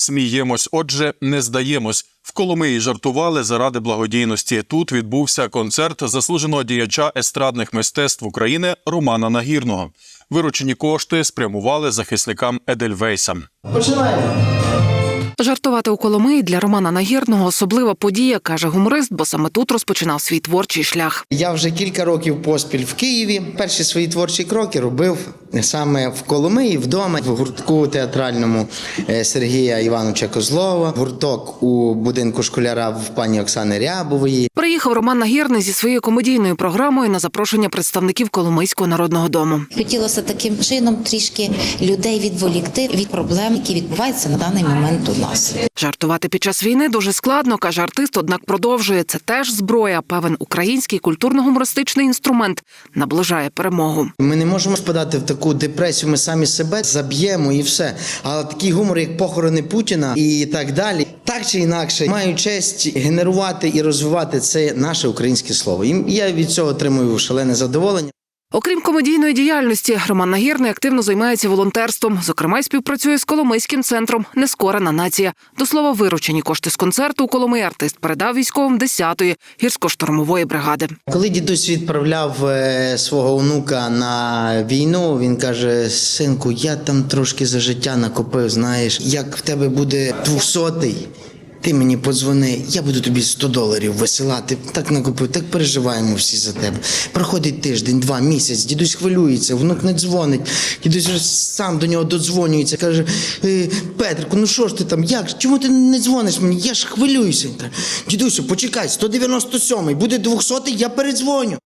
Сміємось, отже, не здаємось. В Коломиї жартували заради благодійності. Тут відбувся концерт заслуженого діяча естрадних мистецтв України Романа Нагірного. Виручені кошти спрямували захисникам Едельвейса. Починаємо. Жартувати у Коломиї для Романа Нагірного особлива подія, каже гуморист, бо саме тут розпочинав свій творчий шлях. Я вже кілька років поспіль в Києві. Перші свої творчі кроки робив саме в Коломиї, вдома, в гуртку театральному е, Сергія Івановича Козлова, гурток у будинку школяра в пані Оксани Рябової. Приїхав Роман Нагірний зі своєю комедійною програмою на запрошення представників Коломийського народного дому. Хотілося таким чином трішки людей відволікти від проблем, які відбуваються на даний момент у нас. Жартувати під час війни дуже складно, каже артист, однак продовжує. Це теж зброя, певен український культурно-гумористичний інструмент наближає перемогу. Ми не можемо впадати в таку депресію. Ми самі себе заб'ємо і все. Але такий гумор, як похорони Путіна і так далі, так чи інакше, маю честь генерувати і розвивати це наше українське слово. І я від цього отримую шалене задоволення. Окрім комедійної діяльності, Роман Нагірний активно займається волонтерством. Зокрема, співпрацює з Коломийським центром Нескорена нація. До слова, виручені кошти з концерту у Коломиї артист передав військовим 10-ї гірсько-штурмової бригади. Коли дідусь відправляв е, свого онука на війну, він каже: Синку, я там трошки за життя накопив. Знаєш, як в тебе буде двохсотий. Ти мені подзвони, я буду тобі 100 доларів висилати. Так накопив, так переживаємо всі за тебе. Проходить тиждень, два місяць, дідусь хвилюється, внук не дзвонить. Дідусь сам до нього додзвонюється, каже: «Е, Петрику, ну що ж ти там? Як? Чому ти не дзвониш мені? Я ж хвилююся. Дідусю, почекай, 197-й, буде 200-й, я передзвоню.